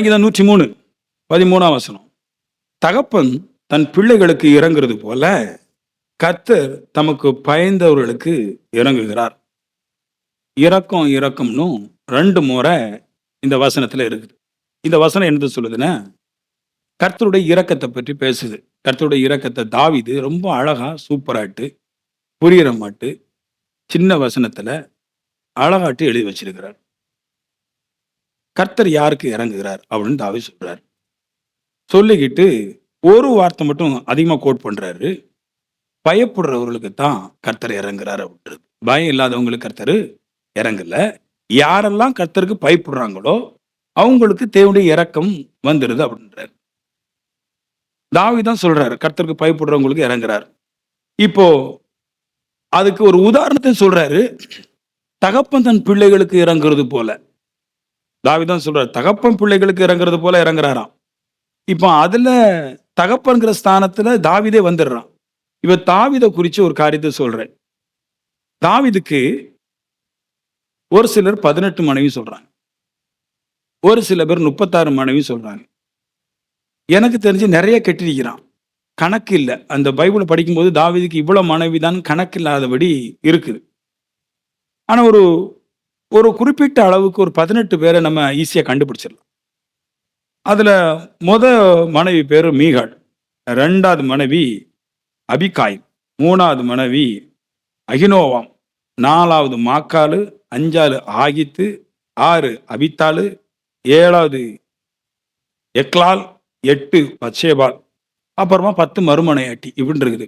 சங்கீதம் நூற்றி மூணு பதிமூணாம் வசனம். தகப்பன் தன் பிள்ளைகளுக்கு இறங்குறது போல கர்த்தர் தமக்கு பயந்தவர்களுக்கு இறங்குகிறார். இறக்கம் இறக்கம்னு ரெண்டு முறை இந்த வசனத்துல இருக்குது. இந்த வசனம் என்னது சொல்லுதுன்னா கர்த்தருடைய இறக்கத்தை பற்றி பேசுது. கர்த்தருடைய இறக்கத்தை தாவிது ரொம்ப அழகா சூப்பராட்டு புரியிற மாட்டு சின்ன வசனத்துல அழகாட்டு எழுதி வச்சிருக்கிறார். கர்த்தர் யாருக்கு இறங்குகிறார் அப்படின்னு தாவி சொல்றார். சொல்லிக்கிட்டு ஒரு வார்த்தை மட்டும் அதிகமாக கோட் பண்றாரு. பயப்படுறவர்களுக்கு தான் கர்த்தர் இறங்குறாரு அப்படின்றது. பயம் இல்லாதவங்களுக்கு கர்த்தர் இறங்கல. யாரெல்லாம் கர்த்தருக்கு பயப்படுறாங்களோ அவங்களுக்கு தேவனுடைய இறக்கம் வந்துடுது அப்படின்றார். தாவி தான் சொல்றாரு கர்த்தருக்கு பயப்படுறவங்களுக்கு இறங்குறார். இப்போ அதுக்கு ஒரு உதாரணத்தை சொல்றாரு. தகப்பன் தன் பிள்ளைகளுக்கு இறங்குறது போல. தாவிதான் சொல்றாரு தகப்பன் பிள்ளைகளுக்கு இறங்குறது போல இறங்குறாராம். இப்போ அதுல தகப்பன்கிற ஸ்தானத்துல தாவிதே வந்துடுறான். இவ தாவிதை குறித்து ஒரு காரியத்தை சொல்றேன். தாவிதுக்கு ஒரு சிலர் பதினெட்டு மனைவி சொல்றாங்க. ஒரு சில பேர் முப்பத்தாறு மனைவி சொல்றாங்க. எனக்கு தெரிஞ்சு நிறைய கெட்டிருக்கிறான். கணக்கு இல்லை. அந்த பைபிளை படிக்கும்போது தாவீதுக்கு இவ்வளோ மனைவி தான் கணக்கு இல்லாதபடி இருக்குது. ஆனால் ஒரு ஒரு குறிப்பிட்ட அளவுக்கு ஒரு பதினெட்டு பேரை நம்ம ஈஸியாக கண்டுபிடிச்சிடலாம். அதில் முத மனைவி பேர் மீகாள் ரெண்டாவது மனைவி அபிகாய் மூணாவது மனைவி அகினோவாம் நாலாவது மாக்காலு அஞ்சாவது ஆகித்து ஆறு அபித்தாலு ஏழாவது எக்லால் எட்டு பச்சேபால் அப்புறமா பத்து மறுமனையாட்டி இப்படின்னு இருக்குது.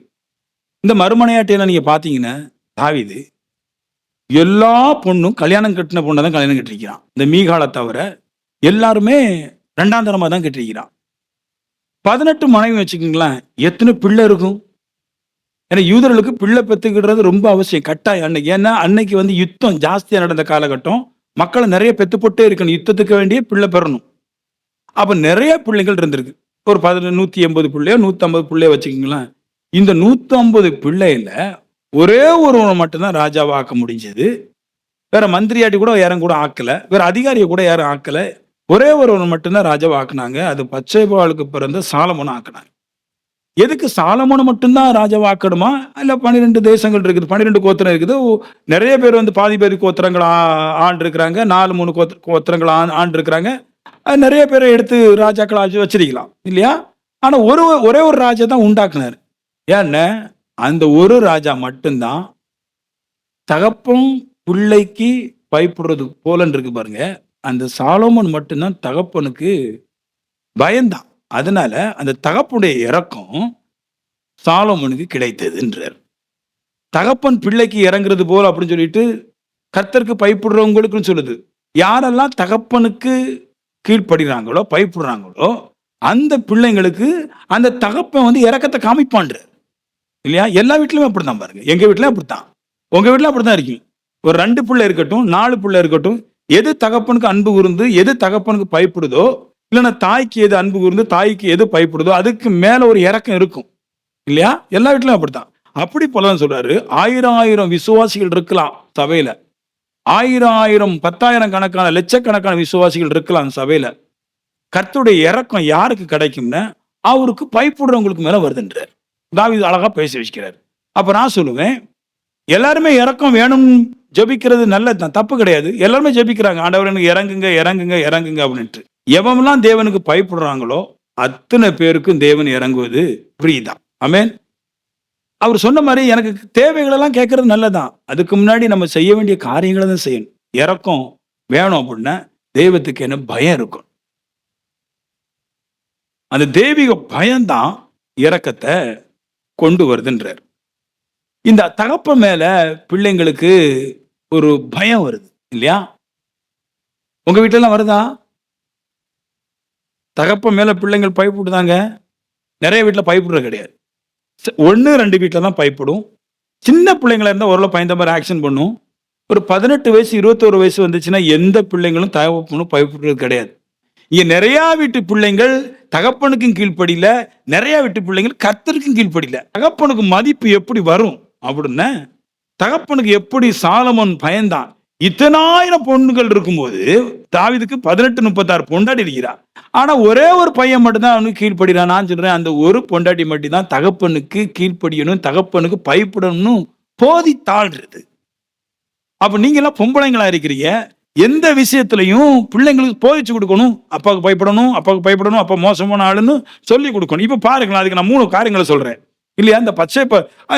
இந்த மறுமனையாட்டியெல்லாம் நீங்கள் பார்த்தீங்கன்னா தாவிது எல்லா பொண்ணும் கல்யாணம் கட்டின பொண்ணை தான் கல்யாணம் கட்டிருக்கிறான் இந்த மீகாலை தவிர எல்லாருமே ரெண்டாம் தரமாக தான் கட்டிருக்கிறான் பதினெட்டு மனைவி வச்சுக்கோங்களேன் எத்தனை பிள்ளை இருக்கும்? ஏன்னா யூதர்களுக்கு பிள்ளை பெற்றுக்கிடுறது ரொம்ப அவசியம். கட்டாயம். அன்னைக்கு ஏன்னா அன்னைக்கு வந்து யுத்தம் ஜாஸ்தியாக நடந்த காலகட்டம். மக்களை நிறைய பெத்து போட்டே இருக்கணும். யுத்தத்துக்கு வேண்டிய பிள்ளை பெறணும். அப்போ நிறைய பிள்ளைகள் இருந்திருக்கு. ஒரு பதினெட்டு நூற்றி எண்பது பிள்ளையோ நூற்றம்பது பிள்ளையோ வச்சுக்கோங்களேன். இந்த நூற்றம்பது பிள்ளையில ஒரே ஒருவனை மட்டும்தான் ராஜாவை ஆக்க முடிஞ்சது. வேற மந்திரியாட்டி கூட யாரும் கூட ஆக்கலை. வேற அதிகாரியை கூட யாரும் ஆக்கலை. ஒரே ஒருவன் மட்டும்தான் ராஜாவை ஆக்குனாங்க. அது பச்சை பாலுக்கு பிறந்த சாலமோனை ஆக்குனாங்க. எதுக்கு சாலமோனை மட்டும்தான் ராஜாவை ஆக்கணுமா? இல்லை பன்னிரெண்டு தேசங்கள் இருக்குது பன்னிரெண்டு கோத்திரம் இருக்குது. நிறைய பேர் வந்து பாதி பேர் கோத்திரங்கள் ஆ- ஆண்டு இருக்கிறாங்க நாலு மூணு கோத்திர கோத்திரங்கள் ஆ- ஆண்டு இருக்கிறாங்க அது நிறைய பேரை எடுத்து ராஜாக்கள் ஆட்சி வச்சிருக்கலாம். இல்லையா? ஆனால் ஒரு ஒரே ஒரு ராஜா தான் உண்டாக்குனார். ஏன்னா அந்த ஒரு ராஜா மட்டும்தான் தகப்பம் பிள்ளைக்கு பயப்படுறது போலன்னு இருக்கு பாருங்க. அந்த சாலோமன் மட்டும்தான் தகப்பனுக்கு பயந்தான். அதனால அந்த தகப்புடைய இறக்கம் சாலோமனுக்கு கிடைத்ததுன்றார். தகப்பன் பிள்ளைக்கு இறங்குறது போல் அப்படின்னு சொல்லிட்டு கர்த்தருக்கு பயப்படுறவங்களுக்குன்னு சொல்லுது. யாரெல்லாம் தகப்பனுக்கு கீழ்ப்படுறாங்களோ பயப்படுறாங்களோ அந்த பிள்ளைங்களுக்கு அந்த தகப்பன் வந்து இறக்கத்தை காமிப்பான்றார். இல்லையா? எல்லா வீட்லயுமே அப்படிதான் பாருங்க. எங்க வீட்லயும் அப்படித்தான். உங்க வீட்ல அப்படிதான் இருக்கீங்க ஒரு ரெண்டு பிள்ளை இருக்கட்டும் நாலு பிள்ளை இருக்கட்டும் எது தகப்பனுக்கு அன்பு கூர்ந்து எது தகப்பனுக்கு பயப்படுதோ இல்லைன்னா தாய்க்கு எது அன்பு கூர்ந்து தாய்க்கு எது பயப்படுதோ அதுக்கு மேல ஒரு இறக்கம் இருக்கும். இல்லையா? எல்லா வீட்லயும் அப்படித்தான். அப்படி போலதான் சொல்றாரு. ஆயிரம் ஆயிரம் விசுவாசிகள் இருக்கலாம் சபையில. ஆயிரம் ஆயிரம் பத்தாயிரம் கணக்கான லட்சக்கணக்கான விசுவாசிகள் இருக்கலாம் சபையில. கர்த்தருடைய இறக்கம் யாருக்கு கிடைக்கும்னா அவருக்கு பயப்படுறவங்களுக்கு மேல வருதுன்றார். தாவிது அழகாக பேசி வச்சுக்கிறார் அப்போ நான் சொல்லுவேன் எல்லாருமே இறக்கம் வேணும் ஜெபிக்கிறது நல்லதுதான் தப்பு கிடையாது. எல்லாருமே ஜெபிக்கிறாங்க ஆண்டவர் எனக்கு இறங்குங்க இறங்குங்க இறங்குங்க அப்படின்ட்டு. எவன்லாம் தேவனுக்கு பயப்படுறாங்களோ அத்தனை பேருக்கும் தேவன் இறங்குவது ஃப்ரீ தான் ஆமென். அவர் சொன்ன மாதிரி எனக்கு தேவைகளெல்லாம் கேட்கறது நல்லதான் அதுக்கு முன்னாடி நம்ம செய்ய வேண்டிய காரியங்களை தான் செய்யணும். இறக்கம் வேணும் அப்படின்னா தெய்வத்துக்கு என்ன பயம் இருக்கும்? அந்த தெய்வீக பயம்தான் இறக்கத்தை கொண்டு வருதுன்றார். இந்த தகப்ப மேல பிள்ளைங்களுக்கு ஒரு பயம் வருது இல்லையா? உங்க வீட்டிலலாம் எல்லாம் வருதா? தகப்ப மேல பிள்ளைங்கள் பயப்படுதாங்க? நிறைய வீட்டுல பயப்படுறது கிடையாது. ஒன்று ரெண்டு வீட்டில் தான் பயப்படும். சின்ன பிள்ளைங்களா இருந்தால் ஓரளவு பயந்த மாதிரி ஆக்ஷன் பண்ணும். ஒரு பதினெட்டு வயசு இருபத்தோரு வயசு வந்துச்சுன்னா எந்த பிள்ளைங்களும் தகப்பனும் பயப்படுறது கிடையாது. இங்கே நிறையா வீட்டு பிள்ளைங்கள் தகப்பனுக்கும் கீழ்ப்படியில. நிறைய விட்டு பிள்ளைங்கள் கத்தருக்கும் கீழ்ப்படியில. தகப்பனுக்கு மதிப்பு எப்படி வரும்? அப்படின்னு தகப்பனுக்கு எப்படி சாலமன் பயந்தான்? இத்தனாயிரம் பொண்ணுகள் இருக்கும்போது தாவிதுக்கு பதினெட்டு முப்பத்தாறு பொண்டாடி இருக்கிறார். ஆனா ஒரே ஒரு பையன் மட்டும்தான் அவனுக்கு கீழ்ப்படுகிறான். நான் சொல்றேன் அந்த ஒரு பொண்டாட்டி மட்டும் தான் தகப்பனுக்கு கீழ்ப்படியணும் தகப்பனுக்கு பயப்படணும்னு போதி தாழ்றது அப்ப நீங்க எல்லாம் பொம்பளைங்களா இருக்கிறீங்க? எந்த விஷயத்துலையும் பிள்ளைங்களுக்கு போதிச்சு கொடுக்கணும். அப்பாவுக்கு பயப்படணும் அப்பாவுக்கு பயப்படணும் அப்பா மோசமான ஆளுன்னு சொல்லி கொடுக்கணும். இப்போ பாருங்களேன் அதுக்கு நான் மூணு காரியங்களை சொல்கிறேன் இல்லையா? இந்த பச்சை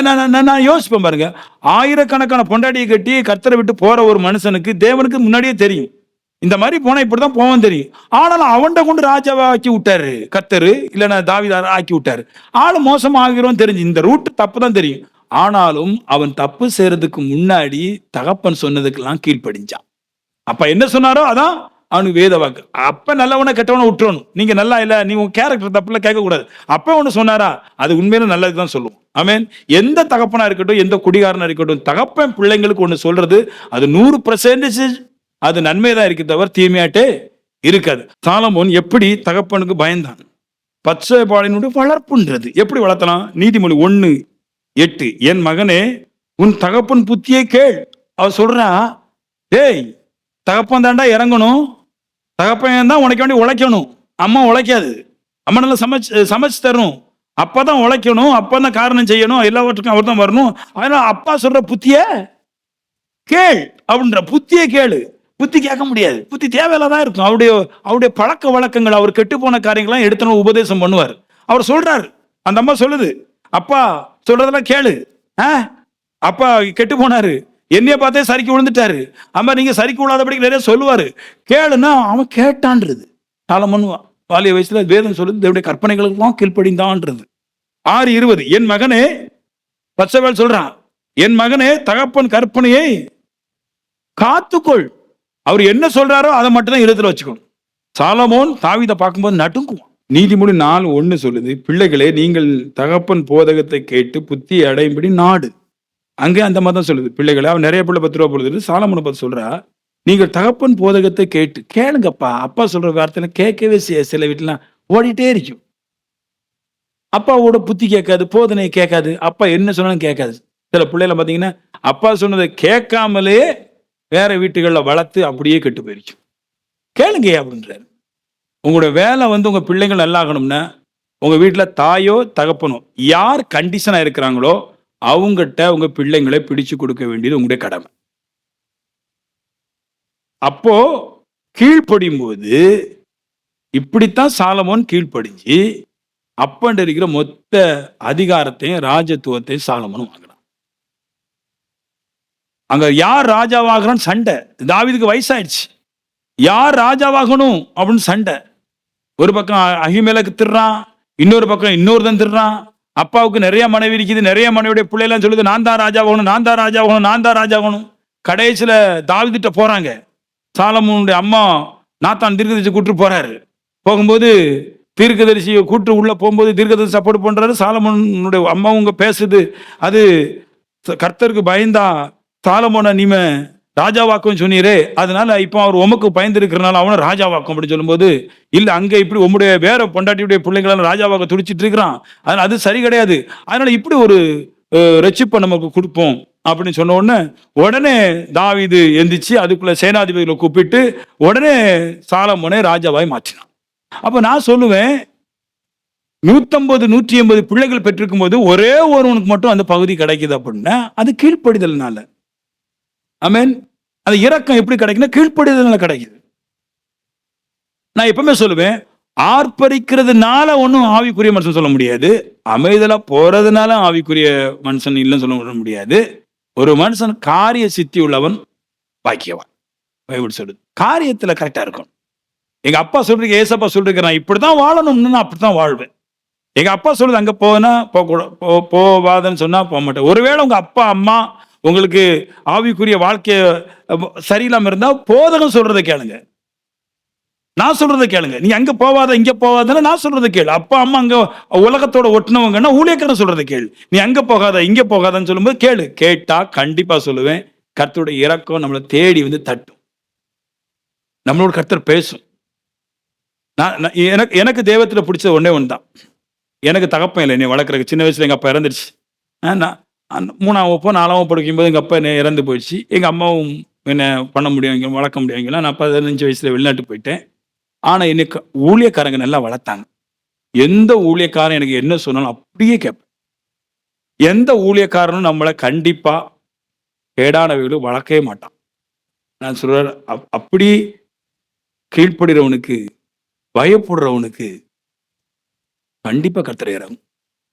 நான் நான் யோசிப்பேன் பாருங்க. ஆயிரக்கணக்கான பொண்டாட்டியை கட்டி கத்தரை விட்டு போற ஒரு மனுஷனுக்கு தேவனுக்கு முன்னாடியே தெரியும். இந்த மாதிரி போனா இப்படிதான் போவோம் தெரியும். ஆனாலும் அவன்கிட்ட கொண்டு ராஜாவை ஆக்கி விட்டாரு. கத்தரு இல்லைன்னா தாவிதார ஆக்கி விட்டாரு. ஆள் மோசம் ஆகிறோம் தெரிஞ்சு இந்த ரூட் தப்பு தான் தெரியும். ஆனாலும் அவன் தப்பு செய்யறதுக்கு முன்னாடி தகப்பன் சொன்னதுக்கெல்லாம் கீழ்ப்படிஞ்சான். அப்ப என்ன சொன்னாரோ அதான் அவனுக்கு வேத வாக்கு. அப்ப நல்லவனை கெட்டவனை விட்டுறணும். நீங்க நல்லா இல்ல நீ உன் கேரக்டர் தப்புல கேட்க கூடாது அப்ப ஒண்ணு சொன்னாரா? அது உண்மையில நல்லதுதான் சொல்லுவோம் ஆமேன் எந்த தகப்பனா இருக்கட்டும் எந்த குடிகாரனா இருக்கட்டும் தகப்பன் பிள்ளைங்களுக்கு ஒண்ணு சொல்றது அது நூறு பர்சன்டேஜ் அது நன்மைதான் இருக்கு தவிர தீமையாட்டே இருக்காது. சாலமோன் எப்படி தகப்பனுக்கு பயந்தான்? பச்சை பாலினுடைய வளர்ப்புன்றது. எப்படி வளர்த்தலாம்? நீதிமொழி ஒன்று எட்டு. என் மகனே உன் தகப்பன் புத்தியை கேள். அவ சொல்றா டேய் தகப்பன் தாண்டா இறங்கணும். தகப்பன் தான் உனக்கு வேண்டி உழைக்கணும். அம்மா உழைக்காது. அம்மா நல்லா சமைச்சு சமைச்சு தரணும். அப்பதான் உழைக்கணும். அப்பதான் காரணம் செய்யணும். எல்லாவற்றுக்கும் அவர் தான் வரணும். அதனால் அப்பா சொல்கிற புத்திய கேள் அப்படின்ற புத்தியை கேளு. புத்தி கேட்க முடியாது. புத்தி தேவையில்லாதான் இருக்கும். அவருடைய அவருடைய பழக்க வழக்கங்கள் அவர் கெட்டு போன காரியங்கள்லாம் எடுத்தணும் உபதேசம் பண்ணுவார். அவர் சொல்றாரு. அந்த அம்மா சொல்லுது. அப்பா சொல்றதெல்லாம் கேளு. ஆ? அப்பா கெட்டு போனாரு. என்னைய பார்த்தே சரிக்கு விழுந்துட்டாரு அம்மா நீங்க சரிக்கு விழாதபடி நிறைய சொல்லுவாரு. கேளுன்னா அவன் கேட்டான்றது. காலமன் வாலிய வயசுல வேதம் சொல்லுது தேவனுடைய கற்பனைகளுக்கெல்லாம் கீழ்ப்படிந்தான்றது. ஆறு இருபது என் மகனே பச்சைவேல் சொல்றான் என் மகனே தகப்பன் கற்பனையை காத்துக்கொள். அவர் என்ன சொல்றாரோ அதை மட்டும் தான் இருத்துல வச்சுக்கணும். சாலமோன் தாவிதை பார்க்கும்போது நடுங்குவான். நீதிமொழி நாலு ஒன்று சொல்லுது பிள்ளைகளே நீங்கள் தகப்பன் போதகத்தை கேட்டு புத்தி அடையும்படி நாடு. அங்கே அந்த மாதிரி தான் சொல்லுது. பிள்ளைகளை அவன் நிறைய பிள்ளை பத்து ரூபா பொழுது சாலமோனை பார்த்து சொல்றா நீங்கள் தகப்பன் போதகத்தை கேட்டு கேளுங்கப்பா அப்பா சொல்ற வார்த்தையில கேட்கவே செய்ய சில வீட்டுலாம் ஓடிட்டே இருக்கும். அப்பாவோட புத்தி கேட்காது போதனை கேட்காது அப்பா என்ன சொன்னாலும் கேட்காது. சில பிள்ளைகளை பார்த்தீங்கன்னா அப்பா சொன்னதை கேட்காமலே வேற வீட்டுகளில் வளர்த்து அப்படியே கெட்டு போயிருச்சு கேளுங்க அப்படின்றாரு. உங்களோட வேலை வந்து உங்கள் பிள்ளைங்கள் நல்லா ஆகணும்னா உங்கள் வீட்டில் தாயோ தகப்பனோ யார் கண்டிஷனாக இருக்கிறாங்களோ அவங்ககிட்ட உங்க பிள்ளைங்களை பிடிச்சு கொடுக்க வேண்டியது உங்களுடைய கடமை. அப்போ கீழ்ப்படியும் போது இப்படித்தான் சாலமோன் கீழ்ப்படிஞ்சு அப்பண்டு இருக்கிற மொத்த அதிகாரத்தையும் ராஜத்துவத்தையும் சாலமோனும் வாங்கினான் அங்க யார் ராஜாவாகிறான்னு சண்டை. தாவீதுக்கு வயசாயிடுச்சு. யார் ராஜாவாகணும்? அப்படின்னு சண்டை. ஒரு பக்கம் அகிமேலக்கு திடுறான் இன்னொரு பக்கம் இன்னொருத்தன் திடுறான் அப்பாவுக்கு நிறைய மனைவி இருக்குது நிறைய மனைவியுடைய பிள்ளைலாம் சொல்லுது நான் தான் ராஜாவாகணும் நான் தான் ராஜாவாகணும் நான் தான் ராஜாவாகணும் கடைசியில் தாவிதிட்ட போகிறாங்க சாலமோனுடைய அம்மா நாத்தான் தீர்க்கதரிசி கூட்டு போகிறாரு போகும்போது தீர்க்கதரிசியை கூட்டு உள்ளே போகும்போது தீர்க்கதரிசி சப்போர்ட் பண்ணுறாரு சாலமோனுடைய அம்மாவும் பேசுது. அது கர்த்தருக்கு பயந்தா சாலமோனை நீம ராஜாவாக்கும் சொன்னீரே அதனால இப்போ அவர் உமக்கு பயந்துருக்கிறனால அவனை ராஜாவாக்கும் அப்படின்னு சொல்லும்போது இல்லை அங்கே இப்படி உம்முடைய வேற பொண்டாட்டியுடைய பிள்ளைங்களால ராஜாவாக்க துடிச்சிட்டு இருக்கிறான் அதனால அது சரி கிடையாது. அதனால இப்படி ஒரு ரட்சிப்பை நமக்கு கொடுப்போம் அப்படின்னு சொன்ன உடனே உடனே தாவிது எந்திரிச்சு அதுக்குள்ள சேனாதிபதிகளை கூப்பிட்டு உடனே சாலமோனே ராஜாவாய் மாற்றினான். அப்போ நான் சொல்லுவேன் நூற்றம்பது நூற்றி ஐம்பது பிள்ளைகள் பெற்றிருக்கும் போது ஒரே ஒருவனுக்கு மட்டும் அந்த பகுதி கிடைக்குது அப்படின்னா அது கீழ்ப்படிதல்னால. மீன் அந்த இறக்கம் எப்படி கிடைக்குன்னா கீழ்ப்படிதல்னால கிடைக்குது. நான் எப்பவுமே சொல்லுவேன் ஆர்ப்பரிக்கிறதுனால ஒன்றும் ஆவிக்குரிய மனுஷன் சொல்ல முடியாது. அமைதலாக போறதுனால ஆவிக்குரிய மனுஷன் இல்லைன்னு சொல்ல முடியாது. ஒரு மனுஷன் காரிய சித்தி உள்ளவன் பாக்கியவான். பைபிள் சொல்லுது. காரியத்தில் கரெக்டாக இருக்கும் எங்கள் அப்பா சொல்றீங்க ஏசப்பா சொல்றீங்க நான் இப்படிதான் வாழணும்னு நான் அப்படி தான் வாழ்வேன். எங்கள் அப்பா சொல்லுது அங்கே போனால் போக போவாதன்னு சொன்னால் போக மாட்டேன். ஒருவேளை உங்கள் அப்பா அம்மா உங்களுக்கு ஆவிக்குரிய வாழ்க்கைய சரியில்லாம இருந்தா போதகம் சொல்றதை கேளுங்க. நான் சொல்றதை கேளுங்க. நீ அங்க போவாத இங்க போவாதன்னு நான் சொல்றதை கேளு. அப்பா அம்மா அங்க உலகத்தோட ஒட்டினவங்கன்னா ஊழியக்காரன் சொல்றதை கேளு. நீ அங்க போகாத இங்க போகாதன்னு சொல்லும்போது கேளு. கேட்டா கண்டிப்பா சொல்லுவேன். கர்த்தருடைய இறக்கம் நம்மளை தேடி வந்து தட்டும். நம்மளோட கர்த்தர் பேசும். நான் எனக்கு எனக்கு தேவத்துல பிடிச்சது ஒன்றே ஒன்று தான் எனக்கு தகப்பன் இல்லை. என்னை வளர்க்குறக்கு சின்ன வயசுல எங்க அப்பா இறந்துருச்சு. நான் மூணாம் வகுப்போ நாலாம் வகுப்பு படிக்கும்போது எங்கள் அப்பா இறந்து போயிடுச்சு. எங்கள் அம்மாவும் என்ன பண்ண முடியாங்க வளர்க்க முடியாங்களா நான் பதினஞ்சு வயசில் வெளிநாட்டு போயிட்டேன். ஆனால் எனக்கு ஊழியக்காரங்க நல்லா வளர்த்தாங்க. எந்த ஊழியக்காரன் எனக்கு என்ன சொன்னாலும் அப்படியே கேட்பேன். எந்த ஊழியக்காரனும் நம்மளை கண்டிப்பாக கேடான வீடு வளர்க்கவே மாட்டான். நான் சொல்கிறேன் அப்- அப்படி கீழ்ப்படுறவனுக்கு பயப்படுறவனுக்கு கண்டிப்பாக கர்த்தர்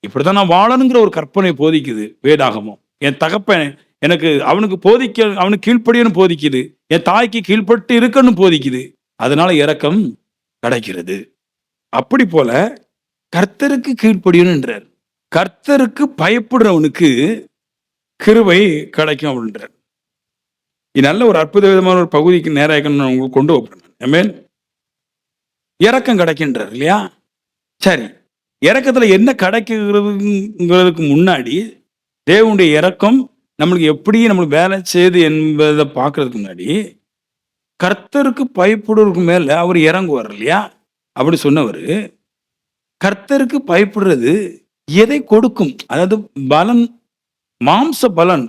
இப்படிதான் நான் வாழணுங்கிற ஒரு கற்பனை போதிக்குது வேதாகமம். என் தகப்பன் எனக்கு அவனுக்கு போதிக்க அவனுக்கு கீழ்ப்படியன்னு போதிக்குது. என் தாய்க்கு கீழ்ப்பட்டு இருக்கன்னு போதிக்குது. அதனால இறக்கம் கிடைக்கிறது அப்படி போல கர்த்தருக்கு கீழ்ப்படியணுன்றார் கர்த்தருக்கு பயப்படுறவனுக்கு கிருவை கிடைக்கும் அப்படின்றார். இது நல்ல ஒரு அற்புத விதமான ஒரு பகுதிக்கு நேராக உங்களுக்கு கொண்டு வைப்பேன் இறக்கம் கிடைக்கின்றார் இல்லையா? சரி. இறக்கத்தில் என்ன கிடைக்குங்கிறதுக்கு முன்னாடி தேவனுடைய இறக்கம் நம்மளுக்கு எப்படி நம்மளுக்கு வேலை செய்யுது என்பதை பார்க்கறதுக்கு முன்னாடி கர்த்தருக்கு பயப்படுறதுக்கு மேலே அவர் இறங்குவார் இல்லையா? அப்படி சொன்னவர் கர்த்தருக்கு பயப்படுறது எதை கொடுக்கும்? அதாவது பலன் மாம்ச பலன்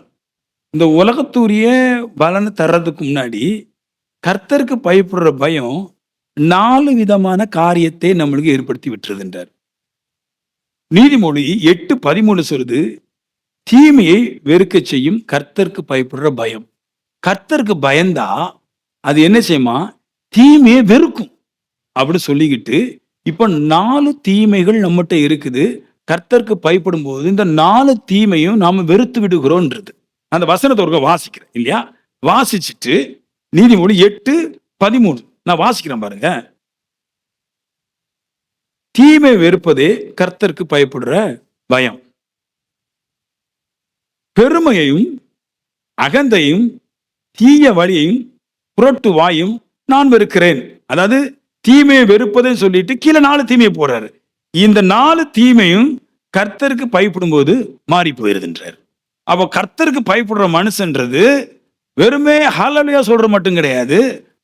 இந்த உலகத்துரிய பலனை தர்றதுக்கு முன்னாடி கர்த்தருக்கு பயப்படுற பயம் நாலு விதமான காரியத்தை நம்மளுக்கு ஏற்படுத்தி விட்டுறதுன்றார் நீதிமொழி எட்டு பதிமூணு சொல்லுது தீமையை வெறுக்க செய்யும் கர்த்தருக்கு பயப்படுற பயம். கர்த்தருக்கு பயந்தா அது என்ன செய்யுமா? தீமையை வெறுக்கும். அப்படின்னு சொல்லிக்கிட்டு இப்போ நாலு தீமைகள் நம்மகிட்ட இருக்குது. கர்த்தருக்கு பயப்படும் போது இந்த நாலு தீமையும் நாம் வெறுத்து விடுகிறோன்றது. அந்த வசனத்தை ஒரு வாசிக்கிறேன் இல்லையா? வாசிச்சுட்டு நீதிமொழி எட்டு பதிமூணு. நான் வாசிக்கிறேன் பாருங்க. தீமை வெறுப்பதே கர்த்தருக்கு பயப்படுற பயம். பெருமையையும் அகந்தையும் தீய வழியையும் புரட்டு வாயும் நான் வெறுக்கிறேன். அதாவது தீமையை வெறுப்பதுன்னு சொல்லிட்டு கீழே நாலு தீமையை போடுறாரு. இந்த நாலு தீமையும் கர்த்தருக்கு பயப்படும் போது மாறி போயிருதுன்றார். அப்போ கர்த்தருக்கு பயப்படுற மனுஷன்றது வெறுமே ஹalleluya சொல்ற மட்டும் கிடையாது.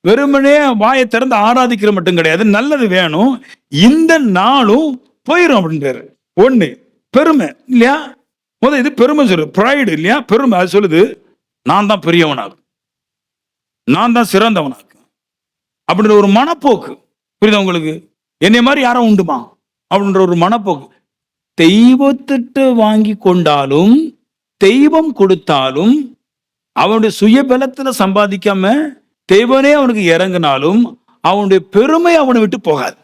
வெறுமனே வாயை திறந்து ஆராதிக்கிற மட்டும் கிடையாது நல்லது வேணும். இந்த நாளும் போயிடும் அப்படின்றாரு. ஒண்ணு பெருமை இல்லையா? முத இது பெருமை சொல்லு ப்ரைடு இல்லையா? பெருமை அது சொல்லுது நான் தான் பெரியவனாகும். நான் தான் சிறந்தவனாகும். அப்படின்ற ஒரு மனப்போக்கு. புரியுதா உங்களுக்கு? என்னை மாதிரி யாரும் உண்டுமா? அப்படின்ற ஒரு மனப்போக்கு. தெய்வத்திட்டு வாங்கி கொண்டாலும் தெய்வம் கொடுத்தாலும் அவனுடைய சுயபலத்துல சம்பாதிக்காம தெய்வனே அவனுக்கு இறங்கினாலும் அவனுடைய பெருமை அவனை விட்டு போகாது.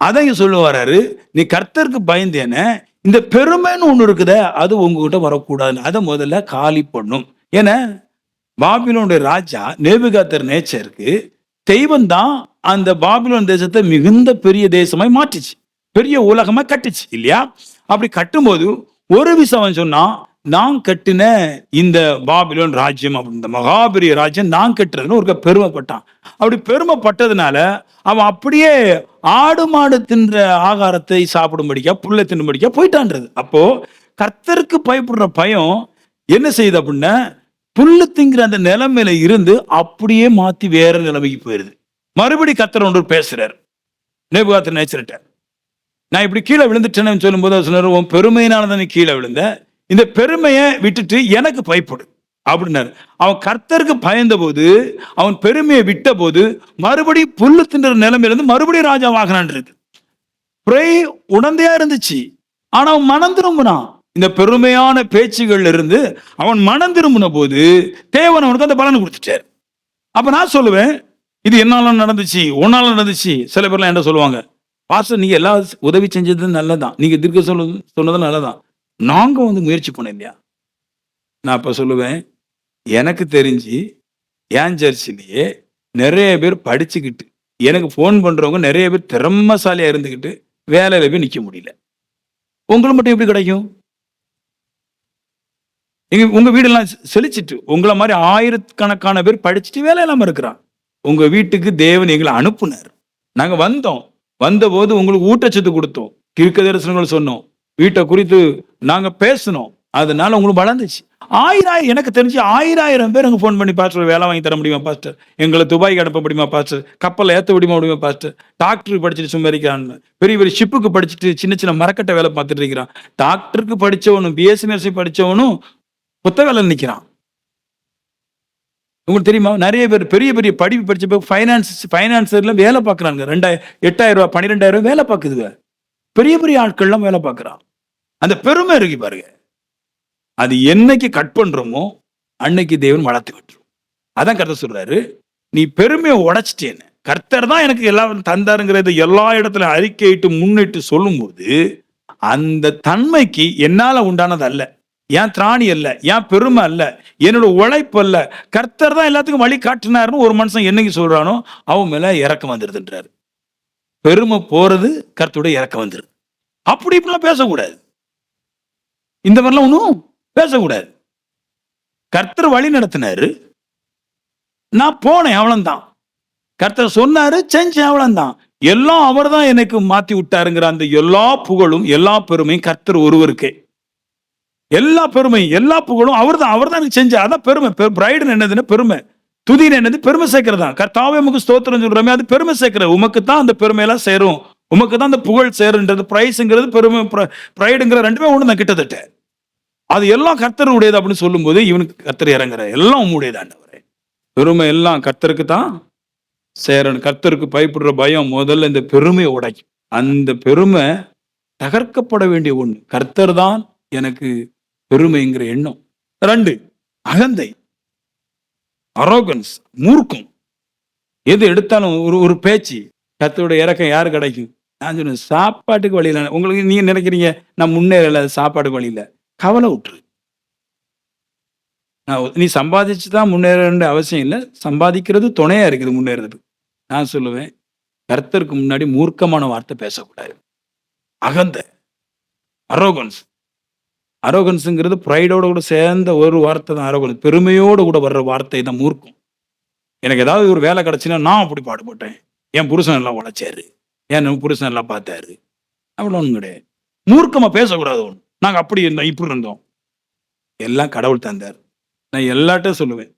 அதை இங்க சொல்ல வர்றாரு நீ கர்த்தருக்கு பயந்தேன இந்த பெருமைன்னு ஒன்று இருக்குதே அது உங்ககிட்ட வரக்கூடாதுன்னு. அதை முதல்ல காலி பண்ணும். ஏன்னா பாபிலோனுடைய ராஜா நேபுகாத்தர் நேச்சருக்கு தெய்வம் தான் அந்த பாபிலோன் தேசத்தை மிகுந்த பெரிய தேசமாய் மாற்றிச்சு. பெரிய உலகமா கட்டுச்சு இல்லையா? அப்படி கட்டும்போது ஒரு விஷயம் அவன் நான் கட்டின இந்த பாபிலோன் ராஜ்யம் அப்படி இந்த மகாபெரிய ராஜ்யம் நான் கட்டுறதுன்னு ஒரு பெருமைப்பட்டான். அப்படி பெருமைப்பட்டதுனால அவன் அப்படியே ஆடு மாடு தின்ற ஆகாரத்தை சாப்பிடும்படிக்கா புல்லை தின்னும்படிக்கா போயிட்டான்றது. அப்போ கர்த்தருக்கு பயப்படுற பயம் என்ன செய்யுது அப்படின்னா புல்லு திங்கிற அந்த நிலைமையில இருந்து அப்படியே மாத்தி வேற நிலைமைக்கு போயிருது. மறுபடி கத்தர் ஒன்று பேசுறாரு. நேபுகாத்த நேச்சர்கிட்ட நான் இப்படி கீழே விழுந்துட்டேன்னு சொல்லும்போது சொன்னார் உன் பெருமையினால தானே கீழே விழுந்தேன் இந்த பெருமையை விட்டுட்டு எனக்கு பயப்படு அப்படின்னாரு. அவன் கர்த்தருக்கு பயந்த போது அவன் பெருமையை விட்ட போது மறுபடியும் புல்லு தின்ற நிலைமையிலிருந்து மறுபடியும் ராஜாவாகனான் இருக்கு. பிரை உடந்தையா இருந்துச்சு. ஆனா அவன் மனம் திரும்பினான். இந்த பெருமையான பேச்சுகள்ல இருந்து அவன் மனம் திரும்பின போது தேவன் அவனுக்கு அந்த பலனை கொடுத்துட்டார். அப்ப நான் சொல்லுவேன் இது என்னால நடந்துச்சு உன்னால நடந்துச்சு. சில பேர்லாம் என்ன சொல்லுவாங்க பாஸ்டர் நீங்க எல்லா உதவி செஞ்சது நல்லதான் நீங்க திருக்க சொல்ல சொன்னதும் நல்லதான் நாங்கள் வந்து முயற்சி பண்ணோம் இல்லையா நான் இப்போ சொல்லுவேன் எனக்கு தெரிஞ்சு என் சர்ச்சிலேயே நிறைய பேர் படிச்சுக்கிட்டு எனக்கு ஃபோன் பண்ணுறவங்க நிறைய பேர் திறமசாலியாக இருந்துக்கிட்டு வேலையில் போய் நிற்க முடியல. உங்களுக்கு மட்டும் எப்படி கிடைக்கும்? எங்க உங்கள் வீடெல்லாம் செழிச்சிட்டு உங்களை மாதிரி ஆயிரக்கணக்கான பேர் படிச்சுட்டு வேலை இல்லாமல் இருக்கிறான். உங்கள் வீட்டுக்கு தேவன் எங்களை அனுப்புனார். நாங்கள் வந்தோம். வந்தபோது உங்களுக்கு ஊட்டச்சத்து கொடுத்தோம். கிறுக்க தரிசனங்கள் சொன்னோம். வீட்டை குறித்து நாங்கள் பேசினோம். அதனால உங்களுக்கு வளர்ந்துச்சு. ஆயிரம் எனக்கு தெரிஞ்சு ஆயிரம் பேர் அங்க ஃபோன் பண்ணி பாஸ்டர் வேலை வாங்கி தர முடியுமா பாஸ்டர் எங்களை துபாய்க்கு அனுப்ப முடியுமா பாஸ்டர் கப்பலில் ஏற்ற முடியுமா முடியுமா பாஸ்டர் டாக்டருக்கு படிச்சுட்டு சும்மா இருக்கிறான் பெரிய பெரிய ஷிப்புக்கு படிச்சுட்டு சின்ன சின்ன மரக்கட்டை வேலை பார்த்துட்டு இருக்கிறான். டாக்டருக்கு படித்தவனும் பிஎஸ்என்எஸ்சி படித்தவனும் படிச்சவனும் புத்த வேலை நிற்கிறான் உங்களுக்கு தெரியுமா? நிறைய பேர் பெரிய பெரிய படிப்பு படித்த பேர் ஃபைனான்ஸ் ஃபைனான்சரில் வேலை பார்க்குறாங்க ரெண்டாயிரம் எட்டாயிரம் ரூபா பன்னிரெண்டாயிரம் ரூபா வேலை பார்க்குதுங்க. பெரிய பெரிய ஆட்கள்லாம் வேலை பார்க்குறான். அந்த பெருமை இருக்கு பாருங்க. அது என்னைக்கு கட் பண்றோமோ அன்னைக்கு தேவன் வளர்த்து விட்டுரும். அதான் கருத்து சொல்றாரு. நீ பெருமையை உடைச்சிட்டேன்னு. கர்த்தர் தான் எனக்கு எல்லாம் தந்தாருங்கிறத எல்லா இடத்துல அறிக்கையிட்டு முன்னிட்டு சொல்லும்போது அந்த தன்மைக்கு என்னால உண்டானது அல்ல. ஏன் திராணி அல்ல ஏன் பெருமை அல்ல என்னோட உழைப்பு அல்ல. கர்த்தர் தான் எல்லாத்துக்கும் வழி காட்டினாருன்னு ஒரு மனுஷன் என்னைக்கு சொல்றானோ அவன் மேல இறக்கம் வந்துருதுன்றாரு. பெருமை போறது கர்த்தருடைய இறக்கம் வந்துருது. அப்படி இப்படிலாம் பேசக்கூடாது. இந்த மாதிரிலாம் ஒன்றும் பேசக்கூடாது. கர்த்தர் வழி நடத்தினாரு. நான் போனேன் அவ்வளவுதான். கர்த்தர் சொன்னாரு செஞ்சேன் அவ்வளவுதான். எல்லாம் அவர் தான் எனக்கு மாத்தி விட்டாருங்கிற அந்த எல்லா புகழும் எல்லா பெருமையும் கர்த்தர் ஒருவருக்கே. எல்லா பெருமையும் எல்லா புகழும் அவர் தான் அவர் தான் எனக்கு செஞ்ச அதான் பெருமை. பிரைடுன்னு என்னதுன்னு பெருமை. துதின்னு என்னது பெருமை சேர்க்கறது தான் கர்த்தாவே உமக்கு ஸ்தோத்திரம் சொல்கிறோமே அது பெருமை சேர்க்கிறது. உமக்கு தான் அந்த பெருமையெல்லாம் சேரும். உமக்கு தான் அந்த புகழ் சேருன்றது. பிரைஸுங்கிறது பெருமை ப்ரைடுங்கிற ரெண்டுமே ஒன்று தான் கிட்டத்தட்ட. அது எல்லாம் கர்த்தர் உடையது அப்படின்னு சொல்லும்போது இவனுக்கு கர்த்தர் இறங்குற எல்லாம் உம்முடையதாண்டவர் பெருமை எல்லாம் கர்த்தருக்கு தான் சேரன் கர்த்தருக்கு பயப்படுற பயம் முதல்ல இந்த பெருமையை உடைக்கும். அந்த பெருமை தகர்க்கப்பட வேண்டிய ஒன்று கர்த்தர் தான் எனக்கு பெருமைங்கிற எண்ணம். ரெண்டு அகந்தை. அரோகன்ஸ் மூர்க்கம். எது எடுத்தாலும் ஒரு ஒரு பேச்சு. கத்தோட இறக்கம் யாரு கிடைக்கும்? நான் சொல்லுவேன் சாப்பாட்டுக்கு வழியில் உங்களுக்கு நீங்கள் நினைக்கிறீங்க நான் முன்னேறல சாப்பாட்டுக்கு வழியில் கவலை விட்டுரு நான் நீ சம்பாதிச்சு தான் முன்னேற அவசியம் இல்லை. சம்பாதிக்கிறது துணையாக இருக்குது முன்னேறதுக்கு. நான் சொல்லுவேன் கர்த்தருக்கு முன்னாடி மூர்க்கமான வார்த்தை பேசக்கூடாது. அகந்த. அரோகன்ஸ் அரோகன்ஸுங்கிறது ப்ரைடோட கூட சேர்ந்த ஒரு வார்த்தை தான் அரோகன்ஸ் பெருமையோடு கூட வர்ற வார்த்தை தான் மூர்க்கம். எனக்கு ஏதாவது ஒரு வேலை கிடைச்சுன்னா நான் அப்படி பாடுபட்டேன். என் புருஷன் எல்லாம் உழைச்சாரு. ஏன் நம்ம புருஷன் எல்லாம் பார்த்தாரு? அவ்வளோ ஒன்றும் கிடையாது. மூர்க்கமாக பேசக்கூடாது ஒன்று நாங்கள் அப்படி இருந்தோம் இப்படி இருந்தோம். எல்லாம் கடவுள் தந்தார். நான் எல்லாட்டும் சொல்லுவேன்.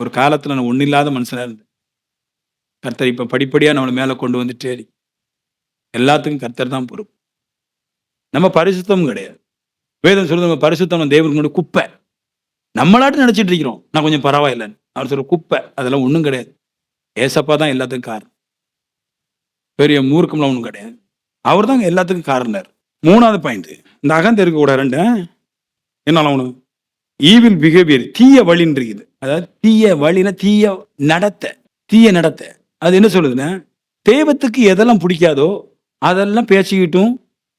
ஒரு காலத்தில் நான் ஒன்றும் இல்லாத மனுஷனாக இருந்தேன். கர்த்தர் இப்போ படிப்படியாக நம்மளை மேலே கொண்டு வந்துட்டே எல்லாத்துக்கும் கர்த்தர் தான் பொறுப்பு. நம்ம பரிசுத்தம் கிடையாது. வேதம் சொல்லுது நம்ம பரிசுத்தம் நம்ம தேவனுக்கு குப்பை. நம்மளாட்டும் நினச்சிட்டு இருக்கிறோம். நான் கொஞ்சம் பரவாயில்லைன்னு. அவர் சொல்கிற குப்பை அதெல்லாம் ஒன்றும் கிடையாது. ஏசப்பா தான் எல்லாத்துக்கும் காரணம். பெரிய மூர்க்கம்லாம் ஒன்றும் கிடையாது. அவர் தாங்க எல்லாத்துக்கும் காரணர். மூணாவது பாயிண்ட் இந்த அகந்த இருக்க கூட ரெண்டு. என்னால அவனு ஈவில் பிஹேவியர் தீய வழின்னு இருக்குது. அதாவது தீய வழினா தீய நடத்த தீய நடத்த. அது என்ன சொல்லுதுன்னா தெய்வத்துக்கு எதெல்லாம் பிடிக்காதோ அதெல்லாம் பேசிக்கிட்டும்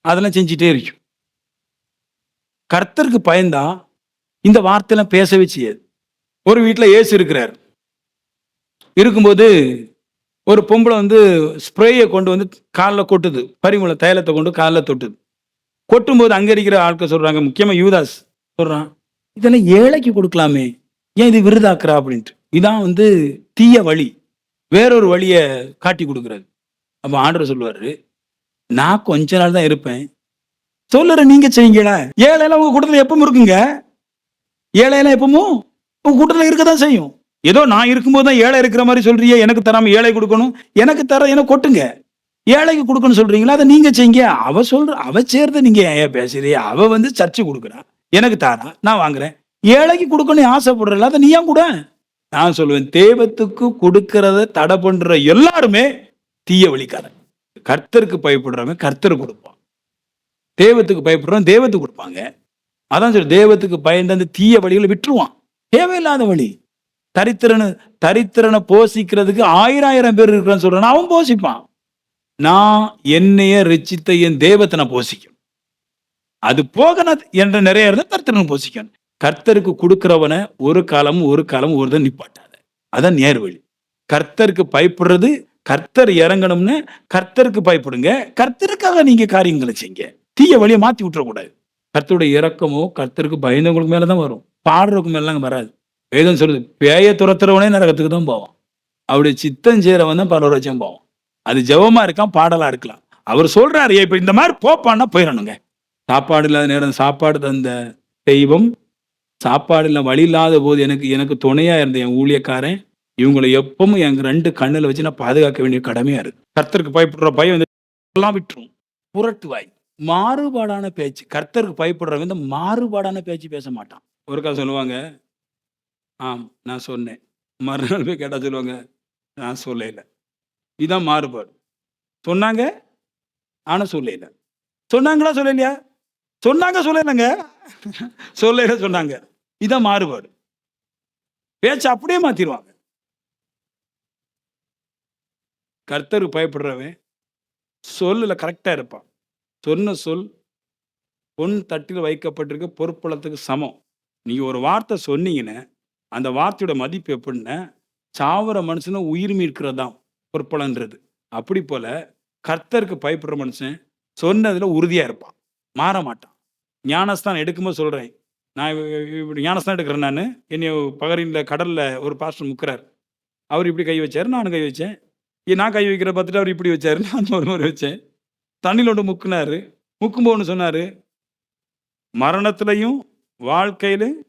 அதெல்லாம் செஞ்சுட்டே இருக்கும். கர்த்தருக்கு பயந்தா இந்த வார்த்தையெல்லாம் பேசவே செய்யாது. ஒரு வீட்டில் ஏசு இருக்கிறார். இருக்கும்போது ஒரு பொம்பளை வந்து ஸ்ப்ரேயை கொண்டு வந்து காலில் கொட்டுது. பரிமள தைலத்தை கொண்டு காலில் தொட்டுது. கொட்டும்போது அங்கே இருக்கிற ஆட்கள் சொல்கிறாங்க முக்கியமாக யூதாஸ் சொல்கிறான் இதெல்லாம் ஏழைக்கு கொடுக்கலாமே. ஏன் இது விருதாக்குறா? அப்படின்ட்டு. இதான் வந்து தீய வழி. வேறொரு வழியை காட்டி கொடுக்குறாரு அப்போ ஆண்டர் சொல்லுவார் நான் கொஞ்ச நாள் தான் இருப்பேன். சொல்லுற நீங்க செய்யுங்களா. ஏழையெல்லாம் உங்க கூட்டத்தில் எப்பவும் இருக்குங்க. ஏழையெல்லாம் எப்பவும் உங்க கூட்டத்தில் இருக்க தான் செய்யும். ஏதோ நான் இருக்கும்போது தான் ஏழை இருக்கிற மாதிரி சொல்றீங்க எனக்கு தராம ஏழை கொடுக்கணும். எனக்கு தர எனக்கு கொட்டுங்க. ஏழைக்கு கொடுக்கணும் சொல்றீங்களா? அதை நீங்க செய்யுங்க. அவ சொல்ற அவ சேர்ந்து நீங்க ஏன் பேசுறீ அவ வந்து சர்ச்சை கொடுக்குறா. எனக்கு தாரா நான் வாங்குறேன். ஏழைக்கு கொடுக்கணும் ஆசைப்படுறல அதை நீ ஏன் கூட? நான் சொல்லுவேன் தேவத்துக்கு கொடுக்கறத தடை பண்ற எல்லாருமே தீய வழிக்காரன் கர்த்தருக்கு பயப்படுறவங்க கர்த்தர் கொடுப்பான். தேவத்துக்கு பயப்படுறவன் தேவத்துக்கு கொடுப்பாங்க. அதான் சொல்லு தேவத்துக்கு பயந்து அந்த தீய வழிகளை விட்டுருவான். தேவையில்லாத வழி. தரித்திரனு தரித்திரனை போஷிக்கிறதுக்கு ஆயிரம் ஆயிரம் பேர் இருக்கிறான்னு சொல்றான் அவன் போஷிப்பான். நான் என்னைய ரிச்சித்த என் தேவத்தை நான் போஷிக்கும். அது போக நான் என்ற நிறைய இருந்தால் தரித்திரனை போஷிக்கணும். கர்த்தருக்கு கொடுக்கிறவனை ஒரு காலமும் ஒரு காலமும் ஒரு தான் நிப்பாட்டாத. அதான் நேர்வழி கர்த்தருக்கு பயப்படுறது கர்த்தர் இறங்கணும்னு கர்த்தருக்கு பயப்படுங்க. கர்த்தருக்காக நீங்க காரியங்களை செய்யுங்க. தீய வழியை மாத்தி விட்டுறக்கூடாது. கர்த்தருடைய இறக்கமோ கர்த்தருக்கு பயந்தவங்களுக்கு மேலதான் வரும். பாடுறவங்க மேலாம் வராது. வேதம் சொல்லுது பேய துரத்துறவனே நரகத்துக்கு தான் போவான். அப்படி சித்தம் செய்யறவன் தான் பரவராஜ்யம் போவான். அது ஜெபமா இருக்கான் பாடலா இருக்கலாம். அவர் சொல்றாரு இப்ப இந்த மாதிரி போப்பான்னா போயிடணுங்க. சாப்பாடு இல்லாத நேரம் சாப்பாடு தந்த தெய்வம் சாப்பாடு இல்லை வழி இல்லாத போது எனக்கு எனக்கு துணையா இருந்த என் ஊழியக்காரன் இவங்களை எப்பவும் எங்க ரெண்டு கண்ணில் வச்சு நான் பாதுகாக்க வேண்டிய கடமையா இருக்கு. கர்த்தருக்கு பயப்படுற பயம் வந்து எல்லாம் விட்டுரும். புரட்டுவாய். மாறுபாடான பேச்சு. கர்த்தருக்கு பயப்படுறவங்க இந்த மாறுபாடான பேச்சு பேச மாட்டான். ஒருக்கா சொல்லுவாங்க ஆம் நான் சொன்னேன். மறுநாள் போய் கேட்டால் சொல்லுவாங்க நான் சொல்லல. இதுதான் மாறுபாடு. சொன்னாங்க ஆனால் சொல்லல. சொன்னாங்களா சொல்லலையா? சொன்னாங்க சொல்லலைங்க. சொல்லல சொன்னாங்க. இதுதான் மாறுபாடு. பேச்சு அப்படியே மாத்திடுவாங்க கர்த்தருக்கு பயப்படுறவன் சொல்லில் கரெக்டாக இருப்பான். சொன்ன சொல் பொன் தட்டில் வைக்கப்பட்டிருக்க பொற்புலத்துக்கு சமம். நீங்கள் ஒரு வார்த்தை சொன்னீங்கன்னா அந்த வார்த்தையோட மதிப்பு எப்படின்னா சாவர மனுஷனும் உயிர் மீட்கிறது தான் அப்படி போல கர்த்தருக்கு பயப்படுற மனுஷன் சொன்னதில் உறுதியாக இருப்பான். மாற மாட்டான். ஞானஸ்தான் எடுக்கும்போது சொல்கிறேன் நான் இவ- இப்படி எடுக்கிறேன் நான். என்னை பகரில் கடலில் ஒரு பாஸ்டர் முக்கிறார். அவர் இப்படி கை வச்சார் நானும் கை வச்சேன். நான் கை வைக்கிற பார்த்துட்டு அவர் இப்படி வச்சார் நான் ஒரு முறை வச்சேன். தண்ணியில் ஒன்று முக்குனாரு. முக்கும்போன்னு சொன்னார் மரணத்துலையும் வாழ்க்கையிலும்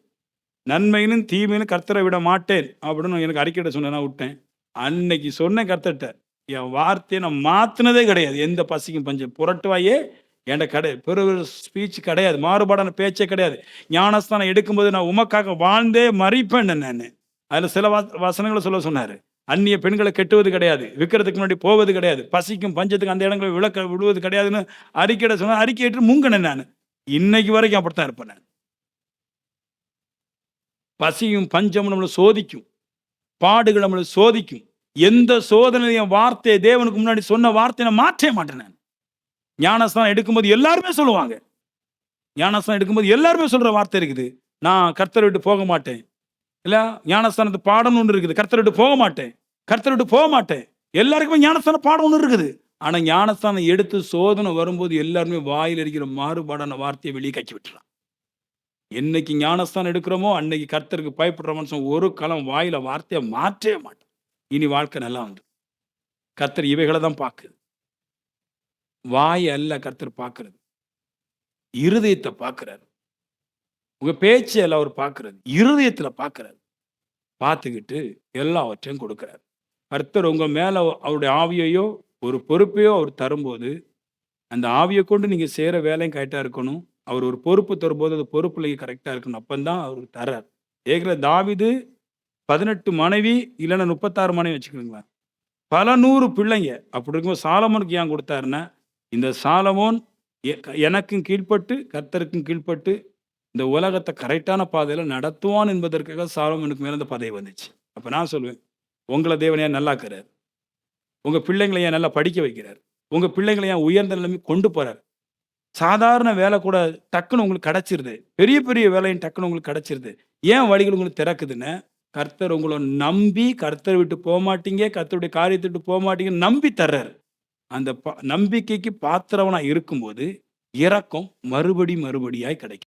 நன்மையிலும் தீமையிலும் கர்த்தரை விட மாட்டேன் அப்படின்னு எனக்கு அறிக்கையிட சொன்னேன்னா நான் விட்டேன். அன்னைக்கு சொன்ன கர்த்தர்ட்ட என் வார்த்தையை நான் மாற்றினதே கிடையாது. எந்த பசிக்கும் பஞ்சம் புரட்டுவாயே என்ட கிடையாது பெரு ஸ்பீச் கிடையாது. மாறுபாடான பேச்சே கிடையாது. ஞானஸ்தானம் எடுக்கும்போது நான் உமக்காக வாழ்ந்தே மறிப்பேன் நான். அதில் சில வசனங்களை சொல்ல சொன்னார். அந்நிய பெண்களை கெட்டுவது கிடையாது. விற்கிறதுக்கு முன்னாடி போவது கிடையாது. பசிக்கும் பஞ்சத்துக்கு அந்த இடங்களை விளக்க விடுவது கிடையாதுன்னு அறிக்கையிட சொன்னால் அறிக்கையிட்டு முங்கினேன் நான். இன்னைக்கு வரைக்கும் அப்படித்தான் இருப்பேன் நான். பசியும் பஞ்சமும் நம்மளை சோதிக்கும். பாடுகள் நம்மளை சோதிக்கும். எந்த சோதனையும் வார்த்தையை தேவனுக்கு முன்னாடி சொன்ன வார்த்தையை நான் மாற்றவே மாட்டேன் நான். ஞானஸ்தானம் எடுக்கும்போது எல்லாருமே சொல்லுவாங்க. ஞானஸ்தானம் எடுக்கும்போது எல்லாருமே சொல்கிற வார்த்தை இருக்குது. நான் கர்த்தரை விட்டு போக மாட்டேன். இல்லை ஞானஸ்தானத்து பாடம் ஒன்று இருக்குது. கர்த்தரை விட்டு போக மாட்டேன். கர்த்தரை விட்டு போக மாட்டேன். எல்லாருக்குமே ஞானஸ்தான பாடம் ஒன்று இருக்குது. ஆனால் ஞானஸ்தானம் எடுத்து சோதனை வரும்போது எல்லாருமே வாயில் இருக்கிற மாறுபாடான வார்த்தையை வெளியே கட்சி விட்டுறான் என்னைக்கு ஞானஸ்தானம் எடுக்கிறோமோ அன்னைக்கு கர்த்தருக்கு பயப்படுற மனுஷன் ஒரு களம் வாயில வார்த்தையை மாற்றவே மாட்டான். இனி வாழ்க்கை நல்லா வந்து கர்த்தர் இவைகளை தான் பார்க்குது. வாய் அல்ல கர்த்தர் பார்க்கறது. இருதயத்தை பார்க்கிறார். உங்க பேச்சு எல்லாம் அவர் பார்க்கறது இருதயத்துல பார்க்கறாரு. பார்த்துக்கிட்டு எல்லாவற்றையும் கொடுக்குறாரு. கர்த்தர் உங்க மேல அவருடைய ஆவியையோ ஒரு பொறுப்பையோ அவர் தரும்போது அந்த ஆவியை கொண்டு நீங்க செய்யற வேலையும் கரெக்டா இருக்கணும். அவர் ஒரு பொறுப்பு தரும்போது அந்த பொறுப்புல கரெக்டாக இருக்கணும் அப்பந்தான் அவர் தர்றார். ஏகிற தாவிது பதினெட்டு மனைவி இல்லைன்னா முப்பத்தாறு மனைவி வச்சுக்கோங்களேன். பல நூறு பிள்ளைங்க. அப்படி இருக்கும்போது சாலமோனுக்கு ஏன் கொடுத்தாருன்னா இந்த சாலமோன் எ- எனக்கும் கீழ்ப்பட்டு கர்த்தருக்கும் கீழ்ப்பட்டு இந்த உலகத்தை கரெக்டான பாதையில் நடத்துவான் என்பதற்காக சாலமோனுக்கு மேலே இந்த பதவி வந்துச்சு. அப்போ நான் சொல்லுவேன் உங்களை தேவனையா ஏன் நல்லாக்குறார்? உங்கள் பிள்ளைங்களை ஏன் நல்லா படிக்க வைக்கிறார்? உங்கள் பிள்ளைங்களை ஏன் உயர்ந்த நிலைமை கொண்டு போகிறார் சாதாரண வேலை கூட டக்குன்னு உங்களுக்கு கிடச்சிருது. பெரிய பெரிய வேலையும் டக்குன்னு உங்களுக்கு கிடச்சிருது. ஏன் வழிகள் உங்களுக்கு திறக்குதுன்னு? கர்த்தர் உங்களை நம்பி கர்த்தர் விட்டு போக மாட்டீங்க கர்த்தருடைய காரியத்தை விட்டு போக மாட்டீங்கன்னு நம்பி தர்றாரு. அந்த ப- நம்பிக்கைக்கு பாத்திரவனாக இருக்கும்போது இரக்கம் மறுபடி மறுபடியாய் கிடைக்கும்.